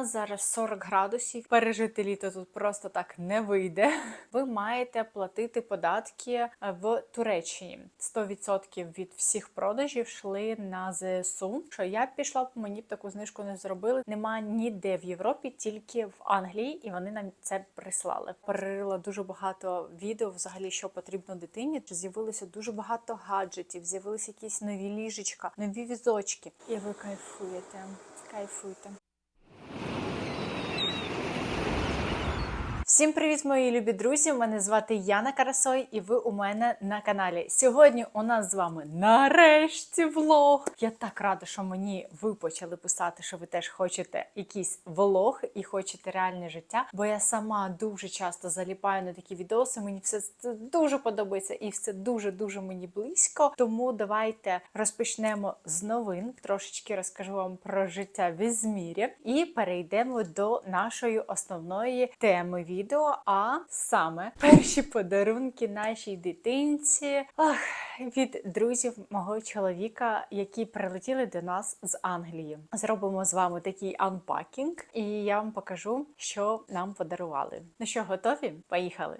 нас зараз 40 градусів. Пережити літо тут просто так не вийде. Ви маєте платити податки е, в Туреччині. 100% від всіх продажів йшли на ЗСУ. Що я б пішла, б, мені б таку знижку не зробили. Нема ніде в Європі, тільки в Англії, і вони нам це прислали. Перерила дуже багато відео, взагалі, що потрібно дитині. З'явилося дуже багато гаджетів, з'явилися якісь нові ліжечка, нові візочки. І ви кайфуєте, кайфуйте. Всім привіт, мої любі друзі! Мене звати Яна Карасой, і ви у мене на каналі. Сьогодні у нас з вами нарешті влог. Я так рада, що мені ви почали писати, що ви теж хочете якийсь влог і хочете реальне життя. Бо я сама дуже часто заліпаю на такі відоси. Мені все це дуже подобається і все дуже дуже мені близько. Тому давайте розпочнемо з новин. Трошечки розкажу вам про життя в Ізмірі і перейдемо до нашої основної теми відео. А саме перші подарунки нашій дитинці ах, від друзів мого чоловіка, які прилетіли до нас з Англії. Зробимо з вами такий анпакінг, і я вам покажу, що нам подарували. Ну що, готові? Поїхали!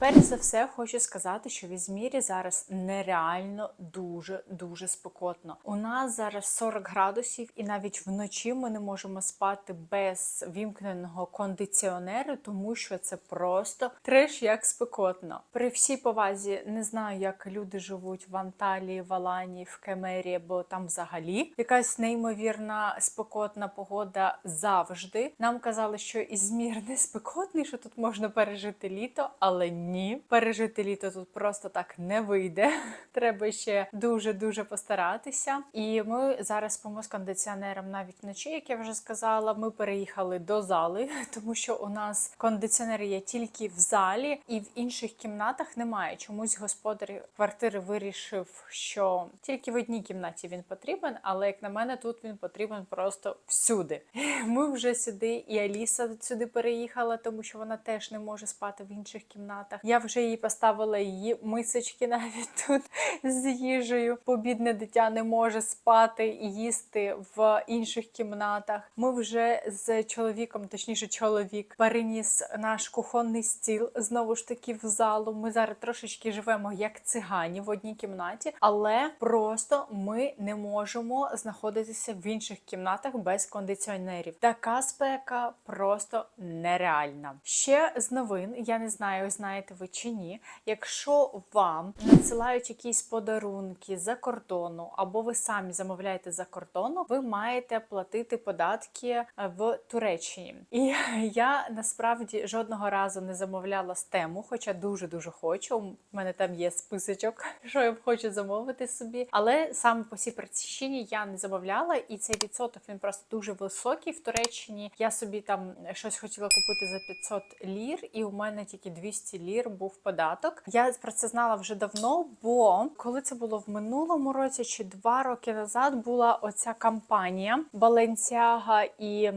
Перш за все, хочу сказати, що в Ізмірі зараз нереально дуже дуже спекотно. У нас зараз 40 градусів, і навіть вночі ми не можемо спати без вімкненого кондиціонеру, тому що це просто треш як спекотно. При всій повазі не знаю, як люди живуть в Анталії, в Алані, в Кемері, бо там взагалі якась неймовірна спекотна погода завжди. Нам казали, що Ізмір не спекотний, що тут можна пережити літо, але ні. Ні, пережити літо тут просто так не вийде. Треба ще дуже дуже постаратися. І ми зараз спимо з кондиціонером навіть вночі, як я вже сказала. Ми переїхали до зали, тому що у нас кондиціонер є тільки в залі, і в інших кімнатах немає. Чомусь господар квартири вирішив, що тільки в одній кімнаті він потрібен, але як на мене, тут він потрібен просто всюди. Ми вже сюди, і Аліса сюди переїхала, тому що вона теж не може спати в інших кімнатах. Я вже їй поставила її мисочки навіть тут з їжею. Побідне дитя не може спати і їсти в інших кімнатах. Ми вже з чоловіком, точніше, чоловік, переніс наш кухонний стіл знову ж таки в залу. Ми зараз трошечки живемо як цигані в одній кімнаті, але просто ми не можемо знаходитися в інших кімнатах без кондиціонерів. Така спека просто нереальна. Ще з новин, я не знаю, знаєте ви чи ні. Якщо вам надсилають якісь подарунки за кордону, або ви самі замовляєте за кордону, ви маєте платити податки е, в Туреччині. І я насправді жодного разу не замовляла з тему, хоча дуже дуже хочу. У мене там є списочок, що я хочу замовити собі. Але саме по цій причині я не замовляла, і цей відсоток він просто дуже високий в Туреччині. Я собі там щось хотіла купити за 500 лір, і у мене тільки 200 лір був податок. Я про це знала вже давно, бо коли це було в минулому році чи два роки назад, була оця кампанія Balenciaga і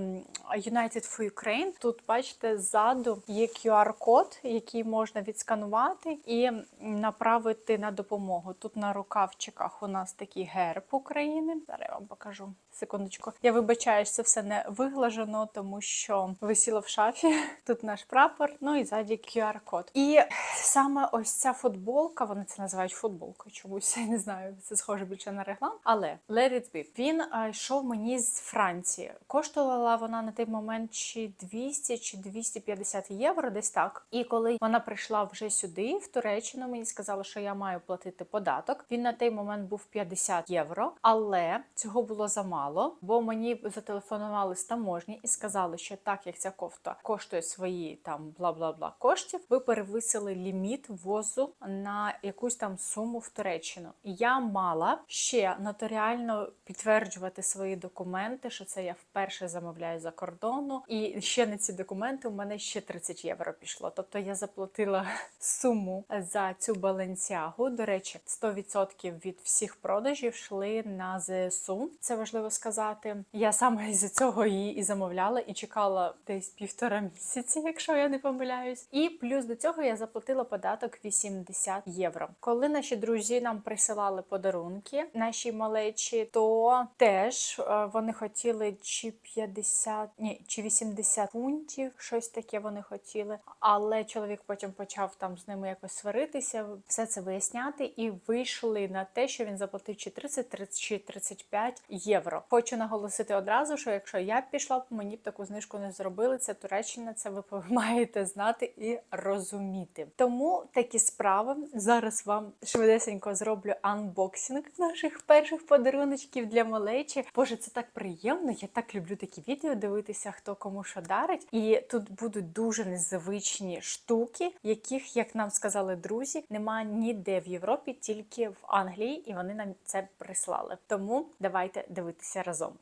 United for Ukraine. Тут бачите, ззаду є QR-код, який можна відсканувати і направити на допомогу. Тут на рукавчиках у нас такий герб України. Зараз я вам покажу. Секундочку. Я вибачаюсь, це все не виглажено, тому що висіло в шафі. Тут наш прапор, ну і ззаді QR-код. І саме ось ця футболка, вони це називають футболкою чомусь. Я не знаю, це схоже більше на реглан. Але let it be. Він йшов мені з Франції. Коштувала вона на той момент чи 200 чи 250 євро, десь так. І коли вона прийшла вже сюди, в Туреччину, мені сказали, що я маю платити податок. Він на той момент був 50 євро, але цього було замало, бо мені зателефонували з таможні і сказали, що так як ця кофта коштує свої там бла бла бла коштів, ви перевисили ліміт ввозу на якусь там суму в Туреччину. Я мала ще нотаріально підтверджувати свої документи, що це я вперше замовляю за кордону. І ще на ці документи у мене ще 30 євро пішло. Тобто я заплатила суму за цю баленсіагу. До речі, 100% від всіх продажів йшли на ЗСУ. Це важливо сказати. Я саме із цього її і замовляла, і чекала десь півтора місяці, якщо я не помиляюсь. І плюс до цього цього я заплатила податок 80 євро. Коли наші друзі нам присилали подарунки, наші малечі, то теж е, вони хотіли чи 50, ні, чи 80 фунтів, щось таке вони хотіли. Але чоловік потім почав там з ними якось сваритися, все це виясняти, і вийшли на те, що він заплатив чи 30, 30 чи 35 євро. Хочу наголосити одразу, що якщо я б пішла мені б таку знижку не зробили. Це Туреччина, це ви маєте знати і розуміти. Тому такі справи зараз вам швидесенько зроблю анбоксинг наших перших подаруночків для малечі. Боже, це так приємно. Я так люблю такі відео дивитися, хто кому що дарить. І тут будуть дуже незвичні штуки, яких, як нам сказали друзі, немає ніде в Європі, тільки в Англії, і вони нам це прислали. Тому давайте дивитися разом.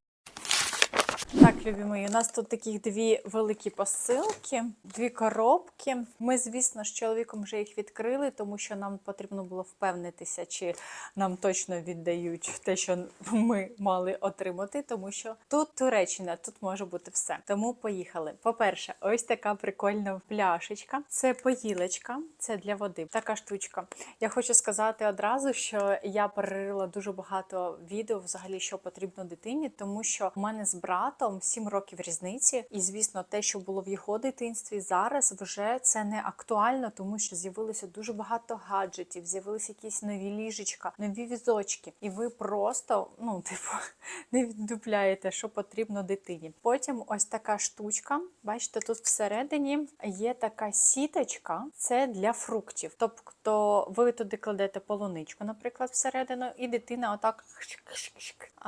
Любі мої, у нас тут таких дві великі посилки, дві коробки. Ми, звісно, з чоловіком вже їх відкрили, тому що нам потрібно було впевнитися, чи нам точно віддають те, що ми мали отримати, тому що тут Туреччина, тут може бути все. Тому поїхали. По-перше, ось така прикольна пляшечка. Це поїлочка, це для води. Така штучка. Я хочу сказати одразу, що я перерила дуже багато відео, взагалі, що потрібно дитині, тому що в мене з братом 7 років різниці, і звісно, те, що було в його дитинстві, зараз вже це не актуально, тому що з'явилося дуже багато гаджетів, з'явилися якісь нові ліжечка, нові візочки, і ви просто ну, типу, не віддупляєте, що потрібно дитині. Потім ось така штучка. Бачите, тут всередині є така сіточка, це для фруктів. Тобто ви туди кладете полуничку, наприклад, всередину, і дитина отак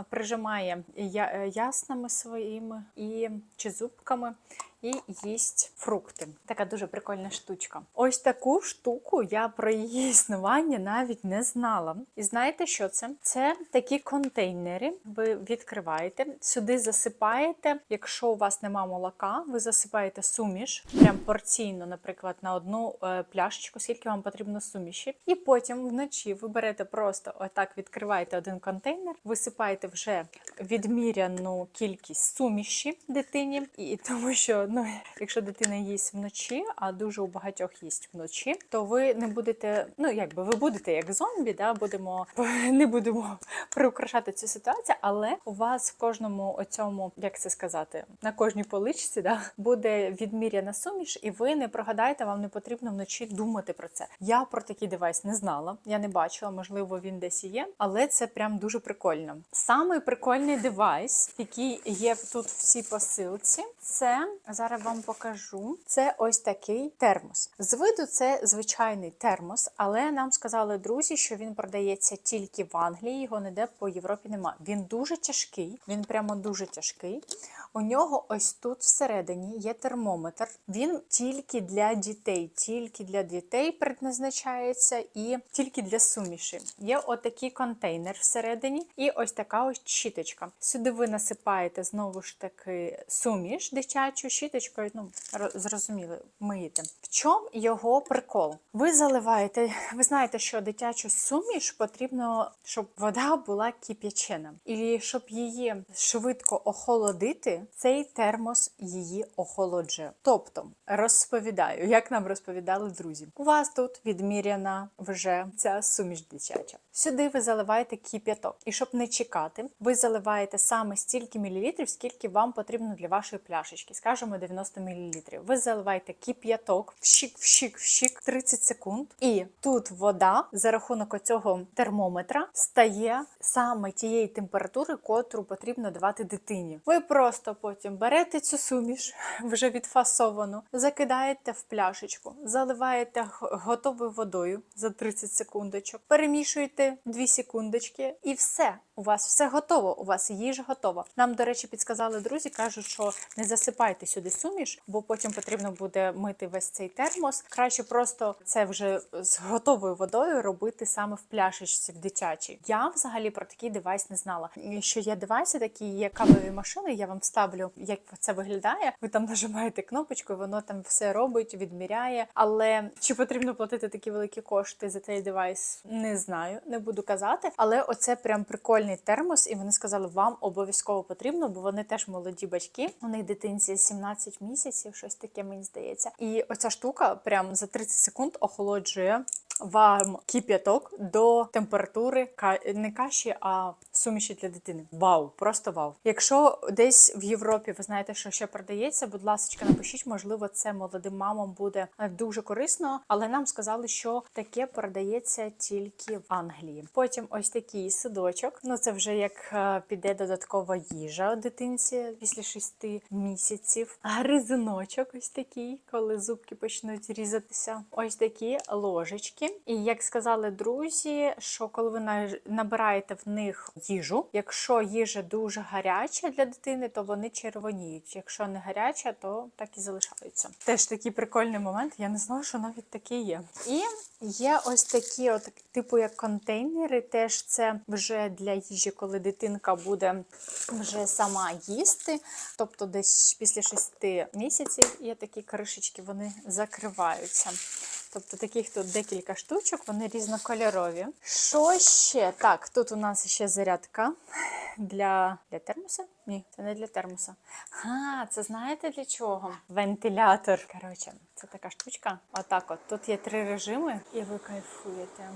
прижимає е, яснами своїми і чи зубками. І їсть фрукти. Така дуже прикольна штучка. Ось таку штуку я про її існування навіть не знала. І знаєте, що це? Це такі контейнери. Ви відкриваєте, сюди засипаєте. Якщо у вас нема молока, ви засипаєте суміш, прям порційно, наприклад, на одну е, пляшечку, скільки вам потрібно суміші. І потім вночі ви берете просто отак, відкриваєте один контейнер, висипаєте вже відміряну кількість суміші дитині, і тому що ну, якщо дитина їсть вночі, а дуже у багатьох їсть вночі, то ви не будете, ну якби ви будете як зомбі, да, будемо не будемо приукрашати цю ситуацію, але у вас в кожному оцьому, як це сказати, на кожній поличці да, буде відміряна суміш, і ви не прогадаєте, вам не потрібно вночі думати про це. Я про такий девайс не знала, я не бачила, можливо, він десь є, але це прям дуже прикольно. Самий прикольний девайс, який є тут в цій посилці, це зараз вам покажу. Це ось такий термос. З виду це звичайний термос, але нам сказали друзі, що він продається тільки в Англії, його ніде по Європі нема. Він дуже тяжкий, він прямо дуже тяжкий. У нього ось тут всередині є термометр. Він тільки для дітей, тільки для дітей предназначається і тільки для суміші. Є отакий контейнер всередині, і ось така ось щіточка. Сюди ви насипаєте знову ж таки суміш дитячу щіточкою. Ну ро- зрозуміли, миєте. В чому його прикол? Ви заливаєте, ви знаєте, що дитячу суміш потрібно, щоб вода була кип'ячена. І щоб її швидко охолодити, цей термос її охолоджує. Тобто, розповідаю, як нам розповідали друзі. У вас тут відміряна вже ця суміш дитяча. Сюди ви заливаєте кип'яток. І щоб не чекати, ви заливаєте саме стільки мілілітрів, скільки вам потрібно для вашої пляшечки, скажімо, 90 мл. Ви заливаєте кип'яток, вщик, вщик, вщик 30 секунд. І тут вода за рахунок цього термометра стає саме тієї температури, котру потрібно давати дитині. Ви просто потім берете цю суміш, вже відфасовану, закидаєте в пляшечку, заливаєте готовою водою за 30 секундочок, перемішуєте 2 секундочки, і все. У вас все готово. У вас їжа готова. Нам, до речі, підсказали друзі, кажуть, що не засипайте сюди суміш, бо потім потрібно буде мити весь цей термос. Краще просто це вже з готовою водою робити саме в пляшечці в дитячій. Я взагалі про такий девайс не знала. Що є девайси, такі є кавові машини. Я вам вставлю, як це виглядає. Ви там нажимаєте кнопочку, воно там все робить, відміряє. Але чи потрібно платити такі великі кошти за цей девайс? Не знаю, не буду казати. Але оце прям прикольний прикольний термос, і вони сказали, вам обов'язково потрібно, бо вони теж молоді батьки. У них дитинці 17 місяців, щось таке мені здається. І оця штука прям за 30 секунд охолоджує. Вам кип'яток до температури ка- не каші, а суміші для дитини. Вау, просто вау. Якщо десь в Європі ви знаєте, що ще продається, будь ласка, напишіть, можливо, це молодим мамам буде е, дуже корисно, але нам сказали, що таке продається тільки в Англії. Потім ось такий садочок. Ну це вже як е, піде додаткова їжа дитинці після шести місяців. Гризиночок ось такий, коли зубки почнуть різатися. Ось такі ложечки. І як сказали друзі, що коли ви набираєте в них їжу, якщо їжа дуже гаряча для дитини, то вони червоніють. Якщо не гаряча, то так і залишаються. Теж такий прикольний момент. Я не знала, що навіть таке є. І є ось такі, от типу як контейнери. Теж це вже для їжі, коли дитинка буде вже сама їсти. Тобто, десь після 6 місяців є такі кришечки, вони закриваються. Тобто таких тут декілька штучок, вони різнокольорові. Що ще? Так, тут у нас ще зарядка для, для термоса? Ні, це не для термоса. А, це знаєте для чого? Вентилятор. Коротше, це така штучка. Отак от. Тут є три режими, і ви кайфуєте.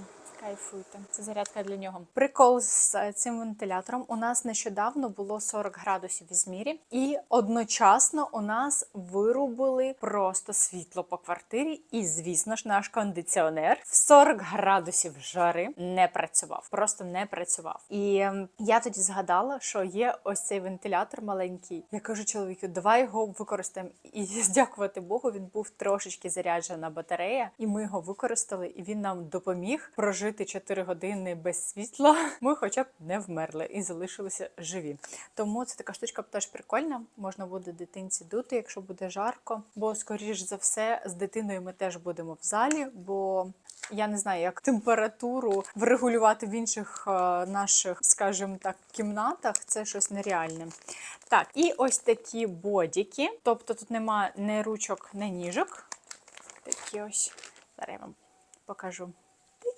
Кайфуйте, це зарядка для нього. Прикол з е, цим вентилятором. У нас нещодавно було 40 градусів в Ізмірі, і одночасно у нас вирубили просто світло по квартирі. І, звісно ж, наш кондиціонер в 40 градусів жари не працював. Просто не працював. І ем, я тоді згадала, що є ось цей вентилятор маленький. Я кажу чоловіку, давай його використаємо. І дякувати Богу, він був трошечки заряджена батарея, і ми його використали, і він нам допоміг прожити 4 години без світла. Ми, хоча б не вмерли і залишилися живі. Тому це така штучка теж прикольна. Можна буде дитинці дути, якщо буде жарко. Бо, скоріш за все, з дитиною ми теж будемо в залі, бо я не знаю, як температуру врегулювати в інших е, наших, скажімо так, кімнатах. Це щось нереальне. Так, і ось такі бодіки. Тобто тут нема ні ручок, ні ніжок. Такі ось. Зараз я вам покажу.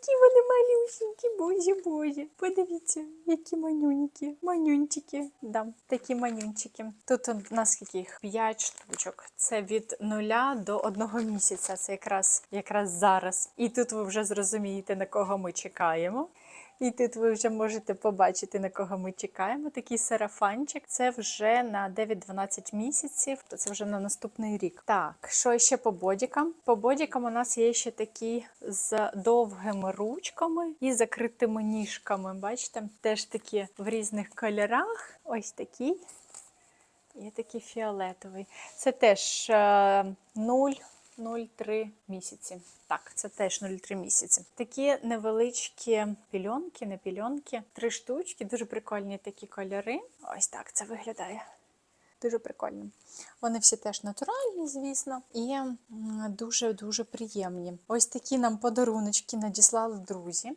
Такі вони малюсенькі, бозі бозі. Подивіться, які манюнькі, манюнчики. Да, такі манюнчики. Тут у нас їх? П'ять штучок. Це від нуля до одного місяця. Це якраз якраз зараз. І тут ви вже зрозумієте, на кого ми чекаємо. І тут ви вже можете побачити, на кого ми чекаємо. Такий сарафанчик. Це вже на 9-12 місяців, то це вже на наступний рік. Так, що ще по бодікам? По бодікам у нас є ще такі з довгими ручками і закритими ніжками. Бачите? Теж такі в різних кольорах. Ось такий. Є такий фіолетовий. Це теж е, 0. 0,3 місяці. Так, це теж 0,3 місяці. Такі невеличкі пільонки, не пільонки, три штучки, дуже прикольні такі кольори. Ось так це виглядає. Дуже прикольно. Вони всі теж натуральні, звісно, і дуже-дуже приємні. Ось такі нам подаруночки надіслали друзі.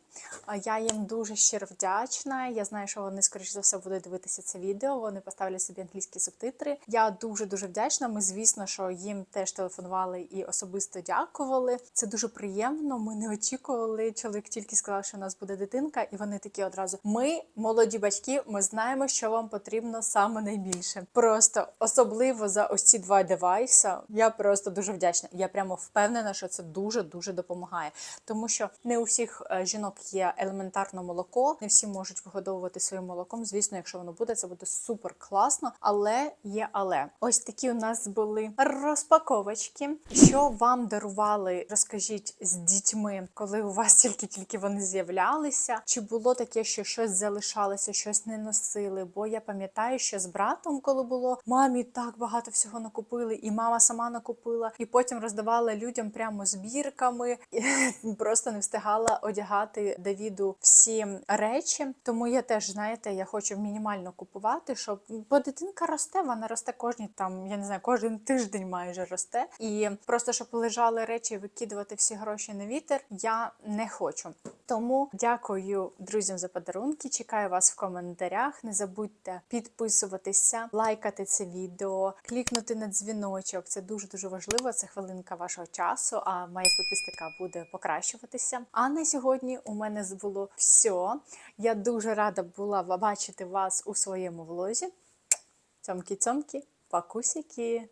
А Я їм дуже щиро вдячна. Я знаю, що вони, скоріш за все, будуть дивитися це відео. Вони поставлять собі англійські субтитри. Я дуже-дуже вдячна. Ми, звісно, що їм теж телефонували і особисто дякували. Це дуже приємно. Ми не очікували. Чоловік тільки сказав, що у нас буде дитинка, і вони такі одразу: ми, молоді батьки, ми знаємо, що вам потрібно саме найбільше. Просто особливо за ось ці два девайса. Я просто дуже вдячна. Я прямо впевнена, що це дуже дуже допомагає, тому що не у всіх е, жінок є елементарно молоко, не всі можуть вигодовувати своїм молоком. Звісно, якщо воно буде, це буде супер класно. Але є але ось такі у нас були розпаковочки. Що вам дарували? Розкажіть з дітьми, коли у вас тільки-тільки вони з'являлися. Чи було таке, що щось залишалося, щось не носили? Бо я пам'ятаю, що з братом, коли було мамі так багато всього накупили, і мама сама накупила, і потім роздавала людям прямо збірками. Просто не встигала одягати Давіду всі речі. Тому я теж знаєте, я хочу мінімально купувати, щоб бо дитинка росте, вона росте кожні там, я не знаю, кожен тиждень майже росте. І просто щоб лежали речі викидувати всі гроші на вітер, я не хочу. Тому дякую друзям за подарунки. Чекаю вас в коментарях. Не забудьте підписуватися, лайкати це відео, клікнути на дзвіночок. Це дуже дуже важливо. Це хвилинка вашого часу. А моя статистика буде покращуватися. А на сьогодні у мене було все. Я дуже рада була бачити вас у своєму влозі. Цьомкі-цьомкі, пакусики!